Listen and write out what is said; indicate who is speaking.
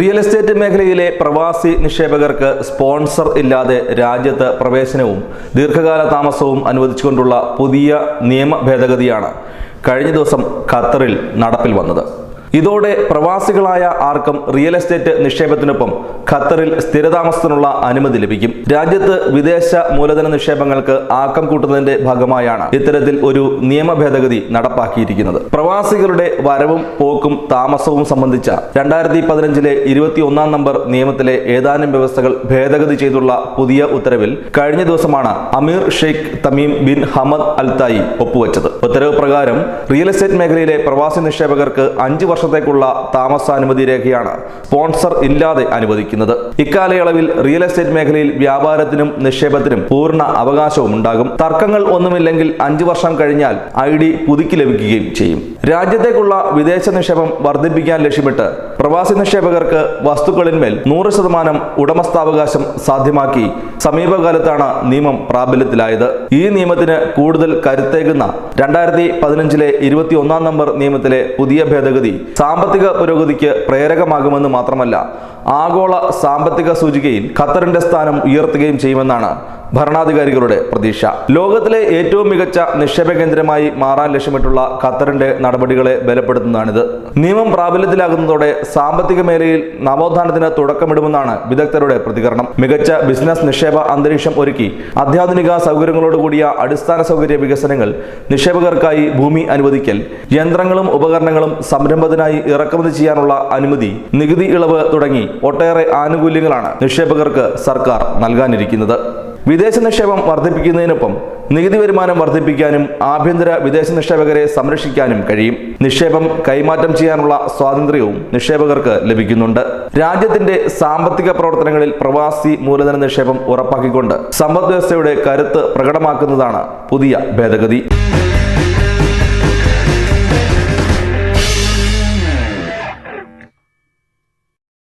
Speaker 1: Real estate മേഖലയിലെ പ്രവാസി നിക്ഷേപകർക്ക് സ്പോൺസർ ഇല്ലാതെ രാജ്യത്ത് പ്രവേശനവും ദീർഘകാല താമസവും അനുവദിച്ചുകൊണ്ടുള്ള പുതിയ നിയമ ഭേദഗതിയാണ് കഴിഞ്ഞ ദിവസം ഖത്തറിൽ നടപ്പിൽ വന്നത്. ഇതോടെ പ്രവാസികളായ ആർക്കും റിയൽ എസ്റ്റേറ്റ് നിക്ഷേപത്തിനൊപ്പം ഖത്തറിൽ സ്ഥിരതാമസത്തിനുള്ള അനുമതി ലഭിക്കും. രാജ്യത്ത് വിദേശ മൂലധന നിക്ഷേപങ്ങൾക്ക് ആക്കം കൂട്ടുന്നതിന്റെ ഭാഗമായാണ് ഇത്തരത്തിൽ ഒരു നിയമ ഭേദഗതി നടപ്പാക്കിയിരിക്കുന്നത്. പ്രവാസികളുടെ വരവും പോക്കും താമസവും സംബന്ധിച്ച രണ്ടായിരത്തി പതിനഞ്ചിലെ ഇരുപത്തി ഒന്നാം നമ്പർ നിയമത്തിലെ ഏതാനും വ്യവസ്ഥകൾ ഭേദഗതി ചെയ്തുള്ള പുതിയ ഉത്തരവിൽ കഴിഞ്ഞ ദിവസമാണ് അമീർ Sheikh Tamim bin Hamad Al Thani ഒപ്പുവച്ചത്. ഉത്തരവ് പ്രകാരം റിയൽ എസ്റ്റേറ്റ് മേഖലയിലെ പ്രവാസി നിക്ഷേപകർക്ക് അഞ്ച് വർഷത്തേക്കുള്ള താമസാനുമതി രേഖയാണ് സ്പോൺസർ ഇല്ലാതെ അനുവദിക്കുന്നത്. ഇക്കാലയളവിൽ റിയൽ എസ്റ്റേറ്റ് മേഖലയിൽ വ്യാപാരത്തിനും നിക്ഷേപത്തിനും പൂർണ അവകാശവും ഉണ്ടാകും തർക്കങ്ങൾ ഒന്നുമില്ലെങ്കിൽ അഞ്ചു വർഷം കഴിഞ്ഞാൽ ഐ ഡി പുതുക്കി ലഭിക്കുകയും ചെയ്യും. രാജ്യത്തേക്കുള്ള വിദേശ നിക്ഷേപം വർദ്ധിപ്പിക്കാൻ ലക്ഷ്യമിട്ട് പ്രവാസി നിക്ഷേപകർക്ക് വസ്തുക്കളിന്മേൽ നൂറ് ശതമാനം ഉടമസ്ഥാവകാശം സാധ്യമാക്കി സമീപകാലത്താണ് നിയമം പ്രാബല്യത്തിലായത്. ഈ നിയമത്തിന് കൂടുതൽ കരുത്തേകുന്ന രണ്ടായിരത്തി പതിനഞ്ചിലെ ഇരുപത്തി ഒന്നാം നമ്പർ നിയമത്തിലെ പുതിയ ഭേദഗതി സാമ്പത്തിക പുരോഗതിക്ക് പ്രേരകമാകുമെന്ന് മാത്രമല്ല ആഗോള സാമ്പത്തിക സൂചികയിൽ ഖത്തറിന്റെ സ്ഥാനം ഉയർത്തുകയും ചെയ്യുമെന്നാണ് ഭരണാധികാരികളുടെ പ്രതീക്ഷ. ലോകത്തിലെ ഏറ്റവും മികച്ച നിക്ഷേപ കേന്ദ്രമായി മാറാൻ ലക്ഷ്യമിട്ടുള്ള ഖത്തറിന്റെ നടപടികളെ ബലപ്പെടുത്തുന്നതാണിത്. നിയമം പ്രാബല്യത്തിലാകുന്നതോടെ സാമ്പത്തിക മേഖലയിൽ നവോത്ഥാനത്തിന് തുടക്കമിടുമെന്നാണ് വിദഗ്ധരുടെ പ്രതികരണം. മികച്ച ബിസിനസ് നിക്ഷേപ അന്തരീക്ഷം ഒരുക്കി അത്യാധുനിക സൗകര്യങ്ങളോടുകൂടിയ അടിസ്ഥാന സൗകര്യ വികസനങ്ങൾ നിക്ഷേപകർക്കായി ഭൂമി അനുവദിക്കൽ യന്ത്രങ്ങളും ഉപകരണങ്ങളും സംരംഭത്തിനായി ഇറക്കുമതി ചെയ്യാനുള്ള അനുമതി നികുതി ഇളവ് തുടങ്ങി ഒട്ടേറെ ആനുകൂല്യങ്ങളാണ് നിക്ഷേപകർക്ക് സർക്കാർ നൽകാനിരിക്കുന്നത്. വിദേശ നിക്ഷേപം വർദ്ധിപ്പിക്കുന്നതിനൊപ്പം നികുതി വരുമാനം വർദ്ധിപ്പിക്കാനും ആഭ്യന്തര വിദേശ നിക്ഷേപകരെ സംരക്ഷിക്കാനും കഴിയും. നിക്ഷേപം കൈമാറ്റം ചെയ്യാനുള്ള സ്വാതന്ത്ര്യവും നിക്ഷേപകർക്ക് ലഭിക്കുന്നുണ്ട്. രാജ്യത്തിന്റെ സാമ്പത്തിക പ്രവർത്തനങ്ങളിൽ പ്രവാസി മൂലധന നിക്ഷേപം ഉറപ്പാക്കിക്കൊണ്ട് സമ്പദ് വ്യവസ്ഥയുടെ കരുത്ത് പ്രകടമാക്കുന്നതാണ് പുതിയ ഭേദഗതി.